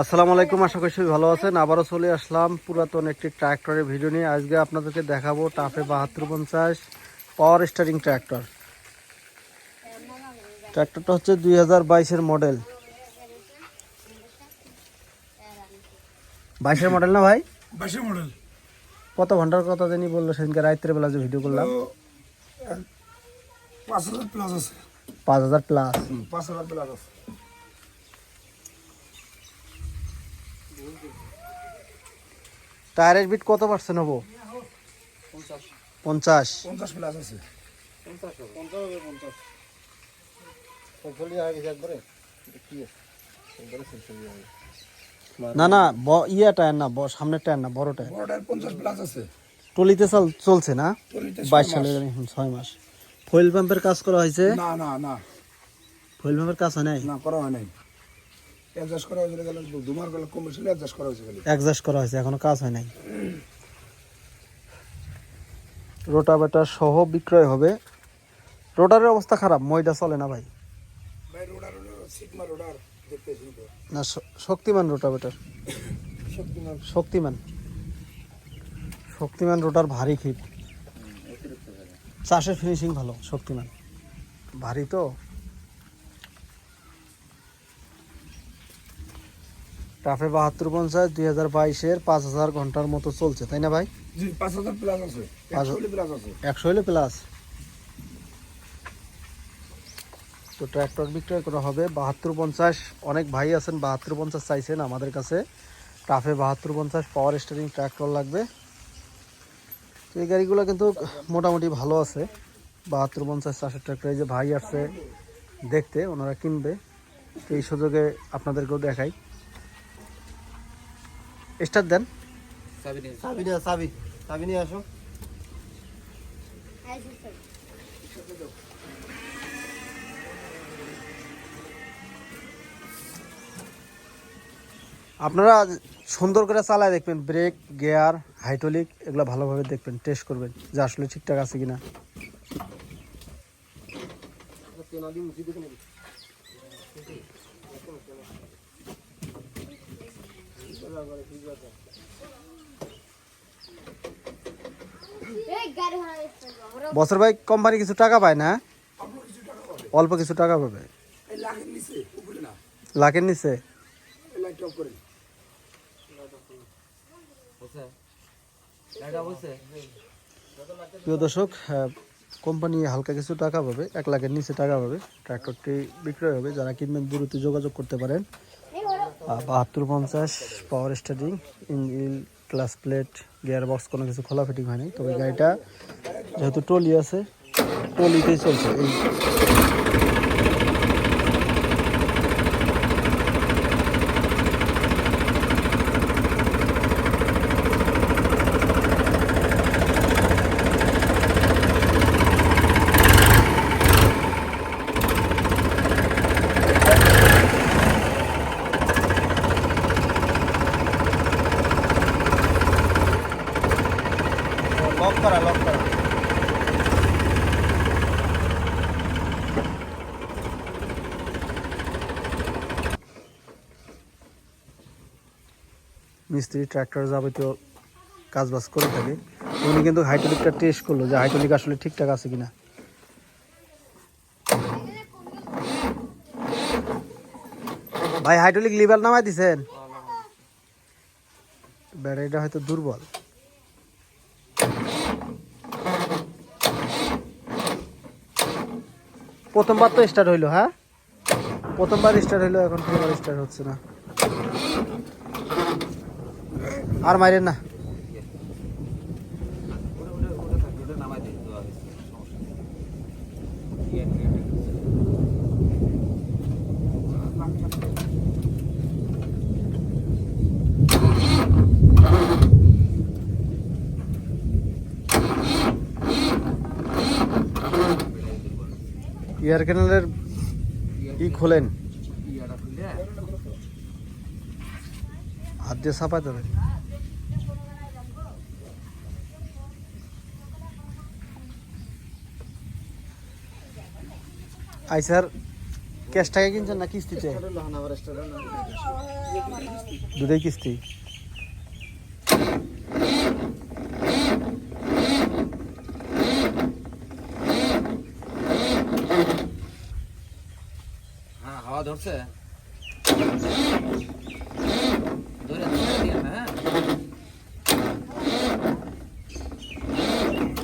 আসসালামু আলাইকুম আশা করি সবাই ভালো আছেন। আবারও চলে আসলাম পুরাতন একটি ট্র্যাক্টরের ভিডিও নিয়ে। আজকে আপনাদেরকে দেখাবো টাফে বাহাত্তর পঞ্চাশ পাওয়ার স্টারিং ট্র্যাক্টর। ট্র্যাক্টরটা হচ্ছে দুই হাজার বাইশের মডেল। বাইশের মডেল না ভাই? বাইশে মডেল। কত ঘণ্টার কথা জানি বলল সেদিনকে রাত্রে বেলা যে ভিডিও করলাম। পাঁচ হাজার প্লাস আছে। পাঁচ হাজার প্লাস পাঁচ হাজার প্লাস আছে। টায়ারের বিট কত পার্সেন্ট হব? পঞ্চাশ। পঞ্চাশ প্লাস আছে না না ইয়া টায়ার না সামনের টায়ার না বড় টায়ার। পঞ্চাশ প্লাস আছে টলিতে চল চলছে না? ছয় বাইশ। সালের ছয় মাস। ফুয়েল পাম্পের কাজ করা হয়েছে? না না না। ফুয়েল পাম্পের কাজ হয় নাই? না করা হয় নাই। অ্যাডজাস্ট করা হয়েছিল গেলে দুমার গেলে কম ছিল অ্যাডজাস্ট করা হয়েছে অ্যাডজাস্ট করা হয়েছে এখনও কাজ হয় নাই। রোটাভেটার সহ বিক্রয় হবে। রোটারের অবস্থা খারাপ ময়দা চলে না ভাই। ভাই রোডার সিগমা রোডার দেখতেছি না শক্তিমান রোটাভেটার শক্তিমান। শক্তিমান। শক্তিমান রোটার ভারী খিপ চাষের ফিনিশিং ভালো শক্তিমান। ভারী তো। টাফে বাহাত্তর পঞ্চাশ দুই হাজার বাইশের পাঁচ হাজার ঘণ্টার মতো চলছে তাই না ভাই? পাঁচ হাজার একশো প্লাস আছে। একশো হলে প্লাস তো ট্র্যাক্টর বিক্রয় করা হবে। বাহাত্তর পঞ্চাশ অনেক ভাই আছেন বাহাত্তর পঞ্চাশ চাইছেন আমাদের কাছে। টাফে বাহাত্তর পঞ্চাশ পাওয়ার স্টারিং ট্র্যাক্টর লাগবে। তো এই গাড়িগুলো কিন্তু মোটামুটি ভালো আছে। বাহাত্তর পঞ্চাশ চাষের ট্র্যাক্টর এই যে ভাই আসছে দেখতে ওনারা কিনবে। তো এই সুযোগে আপনাদেরকেও দেখাই। স্টার্ট দেন। চাবি নিয়ে চাবি চাবি নিয়ে আসো। আপনারা সুন্দর করে চালায় দেখবেন ব্রেক গিয়ার হাইড্রোলিক এগুলো ভালোভাবে দেখবেন টেস্ট করবেন যে আসলে ঠিকঠাক আছে কিনা। বছর ভাই কোম্পানি কিছু টাকা পায় না? অল্প কিছু টাকা পাবে। লাখের নিচে? প্রিয় দর্শক আহ, কোম্পানি হালকা কিছু টাকা পাবে এক লাখের নিচে টাকা পাবে। ট্র্যাক্টরটি বিক্রয় হবে যারা কিনবেন দ্রুত যোগাযোগ করতে পারেন। বাহাত্তর পঞ্চাশ power starting engine class plate gear box কোনো কিছু খোলা ফিটিং হয়নি। তবে গাড়িটা যেহেতু টলি আছে টলিতেই চলছে এই লক করা লক করা মিস্ত্রি ট্র্যাক্টর যাবতীয় কাজ বাজ করে থাকে উনি কিন্তু হাইড্রোলিকটা টেস্ট করল যে হাইড্রোলিক আসলে ঠিকঠাক আছে কিনা। ভাই হাইড্রোলিক লিভার নামাই দিছেন? ব্যাটারিটা হয়তো দুর্বল। প্রথমবার তো স্টার্ট হইল হ্যাঁ? প্রথমবার স্টার্ট হইল, এখন প্রথমবার স্টার্ট হচ্ছে না। আর মাইরেন না। এয়ার ক্যানেলের ই খোলেন? হাত দিয়ে চাপা দেবেন স্যার ক্যাশ টাকা কিনছেন না কিস্তিতে? দুটাই কিস্তি হ্যাঁ হাওয়া ধরছে ধরে ধরে দিয়ে হ্যাঁ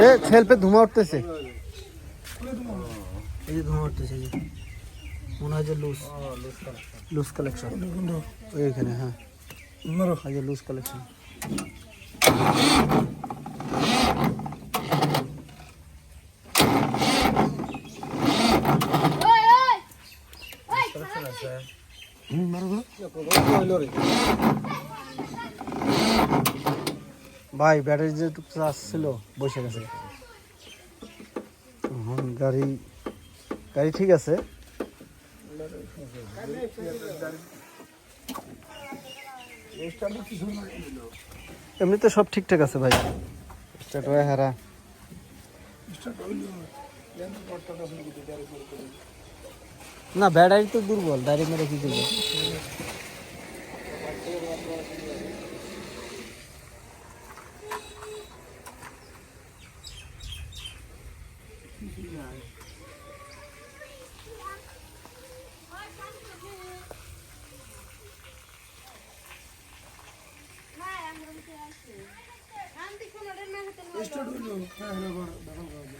এ সেলফে ধুমা উঠতেছে। এই যে ধুমা উঠতেছে এই যে। মনে হয় যে লুজ লুজ কালেকশন ওইখানে হ্যাঁ। মারো এই যে লুজ কালেকশন ভাই, ব্যাটারি যে চার্জ ছিল, বসে গেছে। গাড়ি গাড়ি ঠিক আছে। এমনিতে সব ঠিকঠাক আছে ভাই। হারা না, ব্যাটারি তো দুর্বল, ডাইরেক্ট মেরে কি করবে স্টার্ট হইল হ্যাঁ হ্যাঁ দখল করে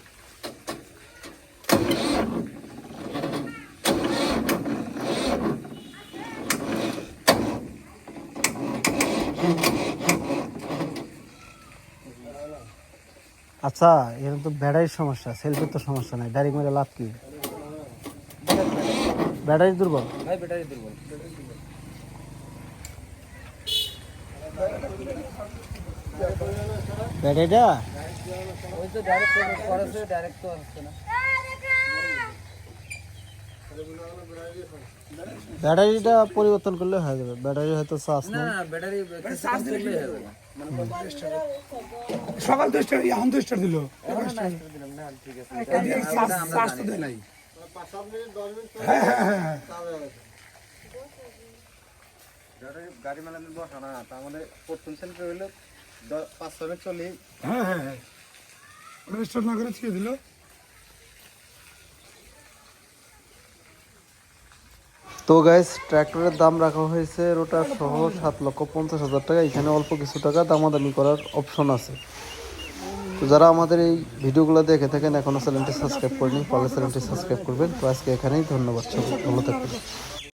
আচ্ছা এর তো ব্যাটারির সমস্যা সেলফের তো সমস্যা নাই ডাইরেক্ট মেরে লাভ কি? ব্যাটারি দুর্বল? ভাই ব্যাটারি দুর্বল। ব্যাটারিটা? ওই তো ডাইরেক্ট করেছে ডাইরেক্ট তো আসছে না। ব্যাটারিটা পরিবর্তন করলে হয়ে যাবে। ব্যাটারি হয়তো চার্জ না নেই। ব্যাটারি চার্জ দিলে সকাল স্টার্ট এখন স্টার্ট দিল। চার্জ তো দেয় নাই। হ্যাঁ হ্যাঁ হ্যাঁ গাড়ি মেলানো বসা না তার মানে প্রথম সেন্টার হইল পাঁচ ছয় মিনিট চলি হ্যাঁ হ্যাঁ হ্যাঁ। ওটা স্টার্ট না করে ছিঁড়ে দিল। তো গাইস ট্র্যাক্টরের দাম রাখা হয়েছে রোটার সহ সাত লক্ষ পঞ্চাশ হাজার টাকা। এখানে অল্প কিছু টাকা দামাদামি করার অপশন আছে। তো যারা আমাদের এই ভিডিওগুলো দেখে থাকেন এখনও চ্যানেলটি সাবস্ক্রাইব করেনি পারলে চ্যানেলটি সাবস্ক্রাইব করবেন। তো আজকে এখানেই, ধন্যবাদ সবাই ভালো থাকবেন।